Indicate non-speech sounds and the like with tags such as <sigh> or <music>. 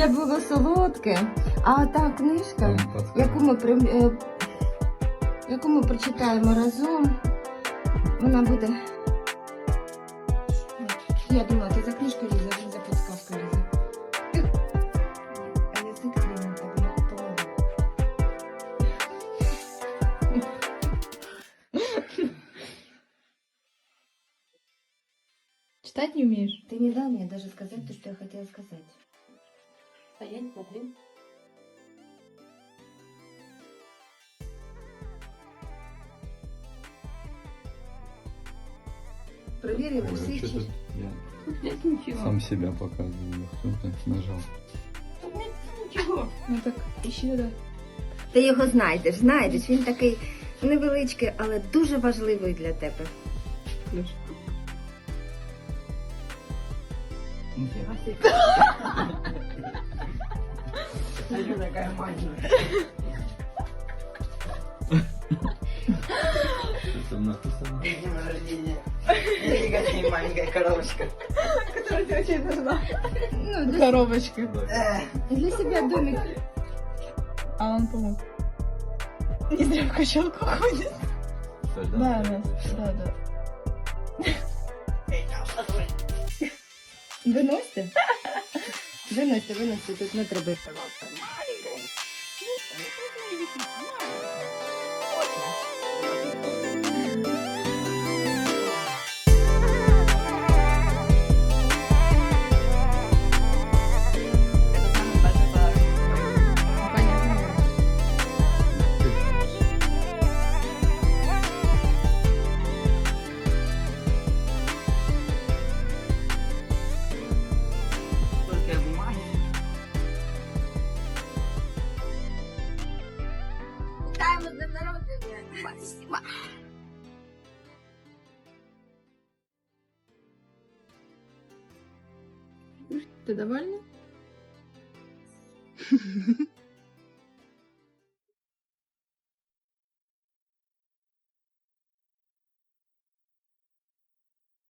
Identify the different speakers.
Speaker 1: життя було солодке. А та книжка, яку ми при- е, яку ми прочитаємо разом, вона буде. Я думала, ти за книжку лізе, а він за підсказку лізе. А язик длинний, тебе як.
Speaker 2: Читать не умеешь?
Speaker 1: Ты не дал мне даже сказать то, что я хотела сказать.
Speaker 2: А я не могу.
Speaker 1: Проверила
Speaker 3: Ой,
Speaker 1: все
Speaker 3: тут я сам себя показываю. Кто-то нажал.
Speaker 2: Нет ничего. Ну так, ищи туда.
Speaker 1: Ти його знайдеш, знайдеш. Він такий невеличкий, але дуже важливий для тебе.
Speaker 2: Ключ.
Speaker 3: Что там написано?
Speaker 4: Днем рождения. Никакая маленькая коробочка.
Speaker 2: Которая тебе очень нужна.
Speaker 1: Ну, для,
Speaker 2: Коробочка.
Speaker 1: Для себе домик.
Speaker 2: А он помог. Не зря в качалку ходит. Да, да, да, да.
Speaker 1: Виносите? Виносите, виносите, тут не треба. Yeah. Днем народження. Спасибо.
Speaker 2: Ты довольна? <laughs>